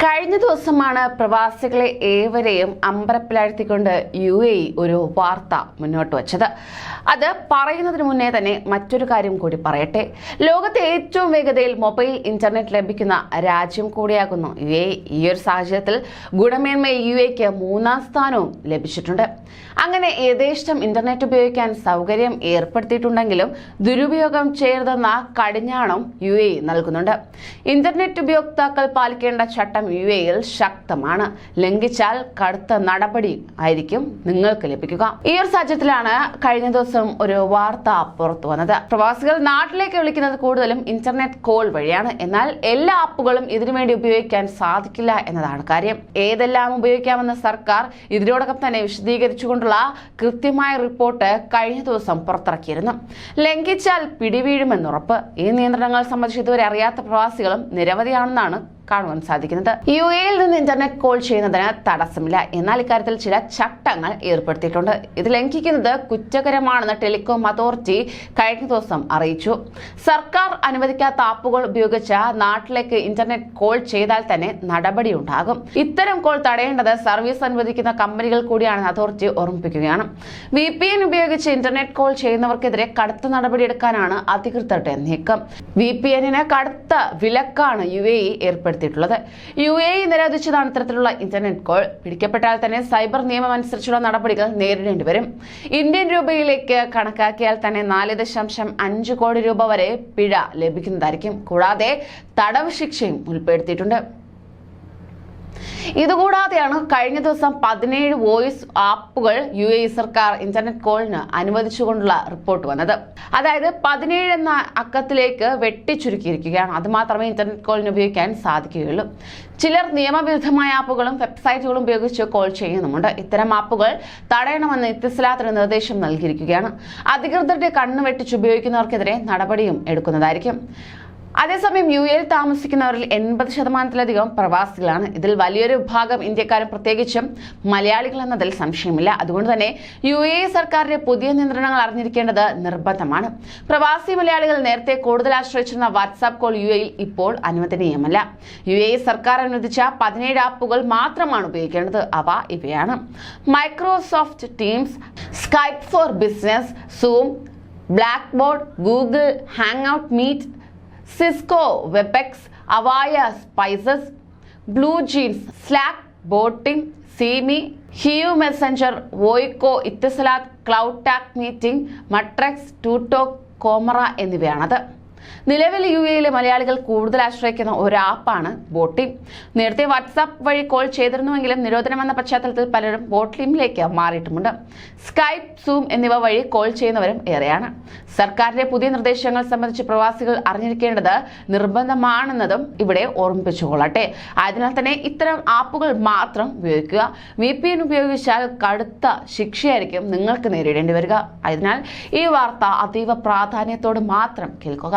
കഴിഞ്ഞ ദിവസമാണ് പ്രവാസികളെ ഏവരെയും അമ്പരപ്പിലാഴ്ത്തിക്കൊണ്ട് യു എ ഒരു വാർത്ത മുന്നോട്ട് വച്ചത്. അത് പറയുന്നതിന് മുന്നേ തന്നെ മറ്റൊരു കാര്യം കൂടി പറയട്ടെ. ലോകത്തെ ഏറ്റവും വേഗതയിൽ മൊബൈൽ ഇന്റർനെറ്റ് ലഭിക്കുന്ന രാജ്യം കൂടിയാകുന്നു യു എ. ഈ ഒരു സാഹചര്യത്തിൽ ഗുണമേന്മ യു എക്ക് മൂന്നാം സ്ഥാനവും ലഭിച്ചിട്ടുണ്ട്. അങ്ങനെ യഥേഷ്ടം ഇന്റർനെറ്റ് ഉപയോഗിക്കാൻ സൗകര്യം ഏർപ്പെടുത്തിയിട്ടുണ്ടെങ്കിലും ദുരുപയോഗം ചെയ്യരുതെന്ന കടിഞ്ഞാണം യു എ നൽകുന്നുണ്ട്. ഇന്റർനെറ്റ് ഉപയോക്താക്കൾ പാലിക്കേണ്ട ചട്ടം യു എയിൽ ശക്തമാണ്. ലംഘിച്ചാൽ കടുത്ത നടപടി ആയിരിക്കും നിങ്ങൾക്ക് ലഭിക്കുക. ഈ ഒരു സാഹചര്യത്തിലാണ് കഴിഞ്ഞ ദിവസം ഒരു വാർത്ത പുറത്തു വന്നത്. പ്രവാസികൾ നാട്ടിലേക്ക് വിളിക്കുന്നത് കൂടുതലും ഇന്റർനെറ്റ് കോൾ വഴിയാണ്. എന്നാൽ എല്ലാ ആപ്പുകളും ഇതിനുവേണ്ടി ഉപയോഗിക്കാൻ സാധിക്കില്ല എന്നതാണ് കാര്യം. ഏതെല്ലാം ഉപയോഗിക്കാമെന്ന് സർക്കാർ ഇതിനോടകം തന്നെ വിശദീകരിച്ചുകൊണ്ടുള്ള കൃത്യമായ റിപ്പോർട്ട് കഴിഞ്ഞ ദിവസം പുറത്തിറക്കിയിരുന്നു. ലംഘിച്ചാൽ പിടിവീഴുമെന്നുറപ്പ്. ഈ നിയന്ത്രണങ്ങൾ സംബന്ധിച്ച് ഇതുവരെ അറിയാത്ത പ്രവാസികളും നിരവധിയാണെന്നാണ് കാണുവാൻ സാധിക്കുന്നത്. യു എയിൽ നിന്ന് ഇന്റർനെറ്റ് കോൾ ചെയ്യുന്നതിന് തടസ്സമില്ല. എന്നാൽ ഇക്കാര്യത്തിൽ ചില ചട്ടങ്ങൾ ഏർപ്പെടുത്തിയിട്ടുണ്ട്. ഇത് ലംഘിക്കുന്നത് കുറ്റകരമാണെന്ന് ടെലികോം അതോറിറ്റി കഴിഞ്ഞ ദിവസം അറിയിച്ചു. സർക്കാർ അനുവദിക്കാത്ത ആപ്പുകൾ ഉപയോഗിച്ച് നാട്ടിലേക്ക് ഇന്റർനെറ്റ് കോൾ ചെയ്താൽ തന്നെ നടപടിയുണ്ടാകും. ഇത്തരം കോൾ തടയേണ്ടത് സർവീസ് അനുവദിക്കുന്ന കമ്പനികൾ കൂടിയാണെന്ന് അതോറിറ്റി ഓർമ്മിപ്പിക്കുകയാണ്. വി പി എൻ ഉപയോഗിച്ച് ഇന്റർനെറ്റ് കോൾ ചെയ്യുന്നവർക്കെതിരെ കടുത്ത നടപടിയെടുക്കാനാണ് അധികൃതരുടെ നീക്കം. വി പി എന്നിന് കടുത്ത വിലക്കാണ് യു എ ഇ ഏർപ്പെടുത്തിയിട്ടുള്ളത് യു എ നിരോധിച്ചതാണ് ഇത്തരത്തിലുള്ള ഇന്റർനെറ്റ് കോൾ പിടിക്കപ്പെട്ടാൽ തന്നെ സൈബർ നിയമം അനുസരിച്ചുള്ള നടപടികൾ നേരിടേണ്ടി വരും. ഇന്ത്യൻ രൂപയിലേക്ക് കണക്കാക്കിയാൽ തന്നെ നാല് ദശാംശം അഞ്ച് കോടി രൂപ വരെ പിഴ ലഭിക്കുന്നതായിരിക്കും. കൂടാതെ തടവ് ശിക്ഷയും ഉൾപ്പെടുത്തിയിട്ടുണ്ട്. ഇതുകൂടാതെയാണ് കഴിഞ്ഞ ദിവസം പതിനേഴ് വോയിസ് ആപ്പുകൾ യു എ സർക്കാർ ഇന്റർനെറ്റ് കോളിന് അനുവദിച്ചുകൊണ്ടുള്ള റിപ്പോർട്ട് വന്നത്. അതായത് പതിനേഴ് എന്ന അക്കത്തിലേക്ക് വെട്ടിച്ചുരുക്കിയിരിക്കുകയാണ്. അത് മാത്രമേ ഇന്റർനെറ്റ് കോളിന് ഉപയോഗിക്കാൻ സാധിക്കുകയുള്ളൂ. ചിലർ നിയമവിരുദ്ധമായ ആപ്പുകളും വെബ്സൈറ്റുകളും ഉപയോഗിച്ച് കോൾ ചെയ്യുന്നുമുണ്ട്. ഇത്തരം ആപ്പുകൾ തടയണമെന്ന് ഇത്തിസ്ലാത്തിന് നിർദ്ദേശം നൽകിയിരിക്കുകയാണ്. അധികൃതരുടെ കണ്ണ് വെട്ടിച്ച് ഉപയോഗിക്കുന്നവർക്കെതിരെ നടപടിയും എടുക്കുന്നതായിരിക്കും. അതേസമയം യു എയിൽ താമസിക്കുന്നവരിൽ എൺപത് ശതമാനത്തിലധികം പ്രവാസികളാണ്. ഇതിൽ വലിയൊരു വിഭാഗം ഇന്ത്യക്കാരും പ്രത്യേകിച്ചും മലയാളികൾ എന്നതിൽ സംശയമില്ല. അതുകൊണ്ട് തന്നെ യു എ സർക്കാരിന്റെ പുതിയ നിയന്ത്രണങ്ങൾ അറിഞ്ഞിരിക്കേണ്ടത് നിർബന്ധമാണ്. പ്രവാസി മലയാളികൾ നേരത്തെ കൂടുതൽ ആശ്രയിച്ചിരുന്ന വാട്സാപ്പ് കോൾ യു എയിൽ ഇപ്പോൾ അനുവദനീയമല്ല. യു എ സർക്കാർ അനുവദിച്ച പതിനേഴ് ആപ്പുകൾ മാത്രമാണ് ഉപയോഗിക്കേണ്ടത്. അവ ഇവയാണ്. Microsoft Teams Skype for business Zoom Blackboard Google Hangout Meet Cisco Webex Avaya Spaces BlueJeans Slack Botim CMe HiU Messenger Voico Etisalat Cloud Talk Meeting Matrix ToTok Comera എന്നിവയാണത്. നിലവിൽ യു എയിലെ മലയാളികൾ കൂടുതൽ ആശ്രയിക്കുന്ന ഒരു ആപ്പാണ് ബോട്ടിം. നേരത്തെ വാട്സാപ്പ് വഴി call ചെയ്തിരുന്നുവെങ്കിലും നിരോധനം എന്ന പശ്ചാത്തലത്തിൽ പലരും ബോട്ടിമിലേക്ക് മാറിയിട്ടുമുണ്ട്. സ്കൈപ്പ് സൂം എന്നിവ വഴി കോൾ ചെയ്യുന്നവരും ഏറെയാണ്. സർക്കാരിന്റെ പുതിയ നിർദ്ദേശങ്ങൾ സംബന്ധിച്ച് പ്രവാസികൾ അറിഞ്ഞിരിക്കേണ്ടത് നിർബന്ധമാണെന്നതും ഇവിടെ ഓർമ്മിപ്പിച്ചുകൊള്ളട്ടെ. അതിനാൽ തന്നെ ഇത്തരം ആപ്പുകൾ മാത്രം ഉപയോഗിക്കുക. വി പി എൻ ഉപയോഗിച്ചാൽ കടുത്ത ശിക്ഷയായിരിക്കും നിങ്ങൾക്ക് നേരിടേണ്ടി വരിക. അതിനാൽ ഈ വാർത്ത അതീവ പ്രാധാന്യത്തോട് മാത്രം കേൾക്കുക.